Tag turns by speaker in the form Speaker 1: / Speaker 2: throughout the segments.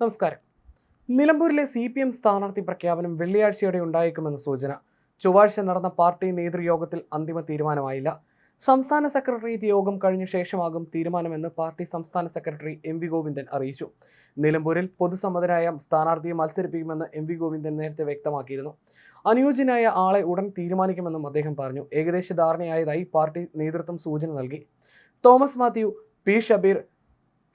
Speaker 1: നമസ്കാരം. നിലമ്പൂരിലെ C P M സ്ഥാനാർത്ഥി പ്രഖ്യാപനം വെള്ളിയാഴ്ചയോടെ ഉണ്ടായേക്കുമെന്ന് സൂചന. ചൊവ്വാഴ്ച നടന്ന പാർട്ടി നേതൃയോഗത്തിൽ അന്തിമ തീരുമാനമായില്ല. സംസ്ഥാന സെക്രട്ടേറിയറ്റ് യോഗം കഴിഞ്ഞ ശേഷമാകും തീരുമാനമെന്ന് പാർട്ടി സംസ്ഥാന സെക്രട്ടറി എം വി ഗോവിന്ദൻ അറിയിച്ചു. നിലമ്പൂരിൽ പൊതുസമ്മതനായ സ്ഥാനാർത്ഥിയെ മത്സരിപ്പിക്കുമെന്ന് എം വി ഗോവിന്ദൻ നേരത്തെ വ്യക്തമാക്കിയിരുന്നു. അനുയോജ്യനായ ആളെ ഉടൻ തീരുമാനിക്കുമെന്നും അദ്ദേഹം പറഞ്ഞു. ഏകദേശ ധാരണയായതായി പാർട്ടി നേതൃത്വം സൂചന നൽകി. തോമസ് മാത്യു പി ഷബീർ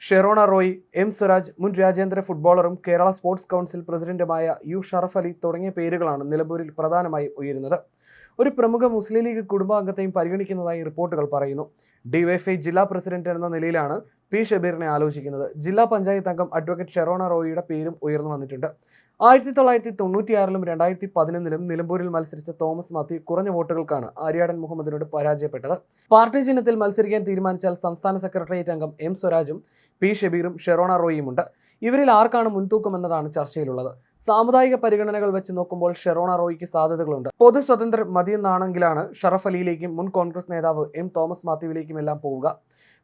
Speaker 1: ഷെറോണ റോയ് എം സുരാജ് മുൻ രാജ്യാന്തര ഫുട്ബോളറും കേരള സ്പോർട്സ് കൗൺസിൽ പ്രസിഡന്റുമായ യു ഷറഫ് അലി തുടങ്ങിയ പേരുകളാണ് നിലമ്പൂരിൽ പ്രധാനമായി ഉയരുന്നത്. ഒരു പ്രമുഖ മുസ്ലിം ലീഗ് കുടുംബാംഗത്തെയും പരിഗണിക്കുന്നതായി റിപ്പോർട്ടുകൾ പറയുന്നു. ഡിവൈഎഫ്ഐ ജില്ലാ പ്രസിഡന്റ് എന്ന നിലയിലാണ് പി ഷബീറിനെ ആലോചിക്കുന്നത്. ജില്ലാ പഞ്ചായത്ത് അംഗം അഡ്വക്കേറ്റ് ഷെറോണ റോയിയുടെ പേരും ഉയർന്നു വന്നിട്ടുണ്ട്. ആയിരത്തി തൊള്ളായിരത്തി തൊണ്ണൂറ്റിയാറിലും രണ്ടായിരത്തി പതിനൊന്നിലും നിലമ്പൂരിൽ മത്സരിച്ച തോമസ് മാത്യു കുറഞ്ഞ വോട്ടുകൾക്കാണ് ആര്യാടൻ മുഹമ്മദിനോട് പരാജയപ്പെട്ടത്. പാർട്ടി ചിഹ്നത്തിൽ മത്സരിക്കാൻ തീരുമാനിച്ചാൽ സംസ്ഥാന സെക്രട്ടേറിയറ്റ് അംഗം എം സ്വരാജും പി ഷബീറും ഷെറോണ റോയിയുമുണ്ട്. ഇവരിൽ ആർക്കാണ് മുൻതൂക്കം എന്നതാണ് ചർച്ചയിലുള്ളത്. സാമുദായിക പരിഗണനകൾ വെച്ച് നോക്കുമ്പോൾ ഷെറോണ റോയിക്ക് സാധ്യതകളുണ്ട്. പൊതു സ്വതന്ത്രർ മതിയെന്നാണെങ്കിലാണ് ഷറഫ് അലിയിലേക്കും മുൻ കോൺഗ്രസ് നേതാവ് എം തോമസ് മാത്യുവിലേക്കും എല്ലാം പോവുക.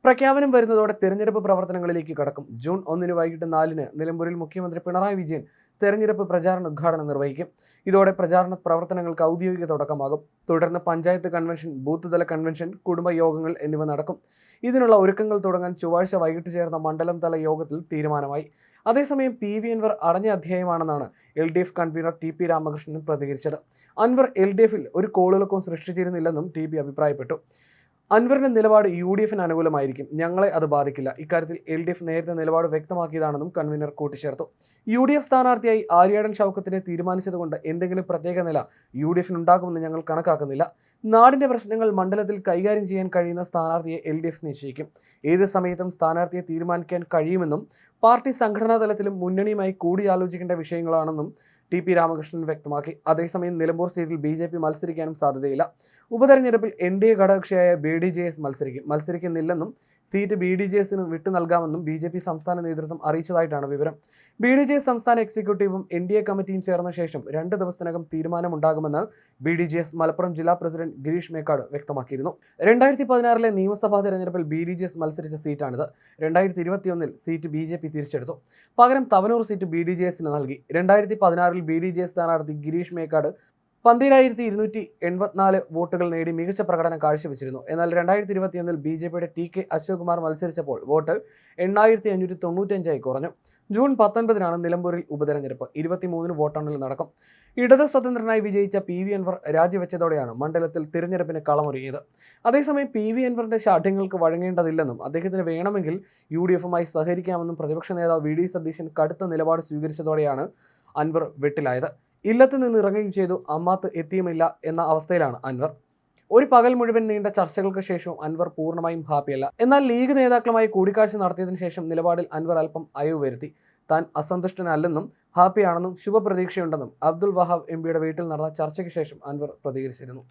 Speaker 1: പ്രഖ്യാപനം വരുന്നതോടെ തെരഞ്ഞെടുപ്പ് പ്രവർത്തനങ്ങളിലേക്ക് കടക്കും. ജൂൺ ഒന്നിന് വൈകിട്ട് നാലിന് നിലമ്പൂരിൽ മുഖ്യമന്ത്രി പിണറായി വിജയൻ തെരഞ്ഞെടുപ്പ് പ്രചാരണ ഉദ്ഘാടനം നിർവഹിക്കും. ഇതോടെ പ്രചാരണ പ്രവർത്തനങ്ങൾക്ക് ഔദ്യോഗിക തുടക്കമാകും. തുടർന്ന് പഞ്ചായത്ത് കൺവെൻഷൻ ബൂത്ത് തല കൺവെൻഷൻ കുടുംബ യോഗങ്ങൾ എന്നിവ നടക്കും. ഇതിനുള്ള ഒരുക്കങ്ങൾ തുടങ്ങാൻ ചൊവ്വാഴ്ച വൈകിട്ട് ചേർന്ന മണ്ഡലം തല യോഗത്തിൽ തീരുമാനമായി. അതേസമയം പി വി അൻവർ അടഞ്ഞ അധ്യായമാണെന്നാണ് L D F convener T P Ramakrishnan പ്രതികരിച്ചത്. അൻവർ എൽ ഡി എഫിൽ ഒരു കോളിളക്കവും സൃഷ്ടിച്ചിരുന്നില്ലെന്നും ടി പി അഭിപ്രായപ്പെട്ടു. അൻവറിന്റെ നിലപാട് യു ഡി എഫിന് അനുകൂലമായിരിക്കും. ഞങ്ങളെ അത് ബാധിക്കില്ല. ഇക്കാര്യത്തിൽ എൽ ഡി എഫ് നേരത്തെ നിലപാട് വ്യക്തമാക്കിയതാണെന്നും കൺവീനർ കൂട്ടിച്ചേർത്തു. യു ഡി എഫ് സ്ഥാനാർത്ഥിയായി ആര്യാടൻ ഷൗക്കത്തിനെ തീരുമാനിച്ചതുകൊണ്ട് എന്തെങ്കിലും പ്രത്യേക നില യു ഡി എഫിന് ഉണ്ടാകുമെന്ന് ഞങ്ങൾ കണക്കാക്കുന്നില്ല. നാടിന്റെ പ്രശ്നങ്ങൾ മണ്ഡലത്തിൽ കൈകാര്യം ചെയ്യാൻ കഴിയുന്ന സ്ഥാനാർത്ഥിയെ എൽ ഡി എഫ് നിശ്ചയിക്കും. ഏത് സമയത്തും സ്ഥാനാർത്ഥിയെ തീരുമാനിക്കാൻ കഴിയുമെന്നും പാർട്ടി സംഘടനാ തലത്തിലും മുന്നണിയുമായി കൂടിയാലോചിക്കേണ്ട വിഷയങ്ങളാണെന്നും ടി പി രാമകൃഷ്ണൻ വ്യക്തമാക്കി. അതേസമയം നിലമ്പൂർ സീറ്റിൽ ബി ജെ പി മത്സരിക്കാനും സാധ്യതയില്ല. ഉപതെരഞ്ഞെടുപ്പിൽ എൻ ഡി എ ഘടകകക്ഷിയായ ബി ഡി ജെ എസ് മത്സരിക്കും. മത്സരിക്കുന്നില്ലെന്നും സീറ്റ് ബി ഡി ജെ എസിന് വിട്ടു നൽകാമെന്നും ബി ജെ പി സംസ്ഥാന നേതൃത്വം അറിയിച്ചതായിട്ടാണ് വിവരം. ബി ഡി ജെ എസ് സംസ്ഥാന എക്സിക്യൂട്ടീവും എൻ ഡി എ കമ്മിറ്റിയും ചേർന്ന ശേഷം രണ്ട് ദിവസത്തിനകം തീരുമാനമുണ്ടാകുമെന്ന് B D J S Malappuram ജില്ലാ പ്രസിഡന്റ് ഗിരീഷ് മേക്കാട് വ്യക്തമാക്കിയിരുന്നു. രണ്ടായിരത്തി പതിനാറിലെ നിയമസഭാ തെരഞ്ഞെടുപ്പിൽ ബി ഡി ജെ എസ് മത്സരിച്ച സീറ്റാണിത്. രണ്ടായിരത്തി ഇരുപത്തിയൊന്നിൽ സീറ്റ് ബി ജെ പി തിരിച്ചെടുത്തു. പകരം Thavanur seat B D J എസിന് നൽകി. രണ്ടായിരത്തി പതിനാറിൽ ബി ഡി ജെ സ്ഥാനാർത്ഥി ഗിരീഷ് മേക്കാട് പന്തിരായിരത്തി ഇരുന്നൂറ്റി എൺപത്തിനാല് വോട്ടുകൾ നേടി മികച്ച പ്രകടനം കാഴ്ചവെച്ചിരുന്നു. എന്നാൽ രണ്ടായിരത്തി ഇരുപത്തിയൊന്നിൽ ബി ജെ പിയുടെ ടി കെ അശോക് കുമാർ മത്സരിച്ചപ്പോൾ വോട്ട് എണ്ണായിരത്തി അഞ്ഞൂറ്റി തൊണ്ണൂറ്റഞ്ചായി കുറഞ്ഞു. ജൂൺ പത്തൊൻപതിനാണ് നിലമ്പൂരിൽ ഉപതെരഞ്ഞെടുപ്പ്. ഇരുപത്തിമൂന്നിന് വോട്ടെണ്ണൽ നടക്കും. ഇടത് സ്വതന്ത്രനായി വിജയിച്ച പി വി അൻവർ രാജിവെച്ചതോടെയാണ് മണ്ഡലത്തിൽ തിരഞ്ഞെടുപ്പിന് കളമൊരുങ്ങിയത്. അതേസമയം പി വി അൻവറിന്റെ ശാഠ്യങ്ങൾക്ക് വഴങ്ങേണ്ടതില്ലെന്നും അദ്ദേഹത്തിന് വേണമെങ്കിൽ യു ഡി എഫുമായി സഹകരിക്കാമെന്നും പ്രതിപക്ഷ നേതാവ് വി ഡി സതീശൻ കടുത്ത നിലപാട് സ്വീകരിച്ചതോടെയാണ് അൻവർ വെട്ടിലായത്. ഇല്ലത്ത് നിന്ന് ഇറങ്ങുകയും ചെയ്തു. അമ്മാത്ത് എത്തിയുമില്ല എന്ന അവസ്ഥയിലാണ് അൻവർ. ഒരു പകൽ മുഴുവൻ നീണ്ട ചർച്ചകൾക്ക് ശേഷവും അൻവർ പൂർണമായും ഹാപ്പിയല്ല. എന്നാൽ ലീഗ് നേതാക്കളുമായി കൂടിക്കാഴ്ച നടത്തിയതിനു ശേഷം നിലപാടിൽ അൻവർ അല്പം അയവ് വരുത്തി. താൻ അസന്തുഷ്ടനല്ലെന്നും ഹാപ്പിയാണെന്നും ശുഭപ്രതീക്ഷയുണ്ടെന്നും അബ്ദുൽ വഹാബ് എം പിയുടെ വീട്ടിൽ നടന്ന ചർച്ചയ്ക്ക് ശേഷം അൻവർ പ്രതികരിച്ചിരുന്നു.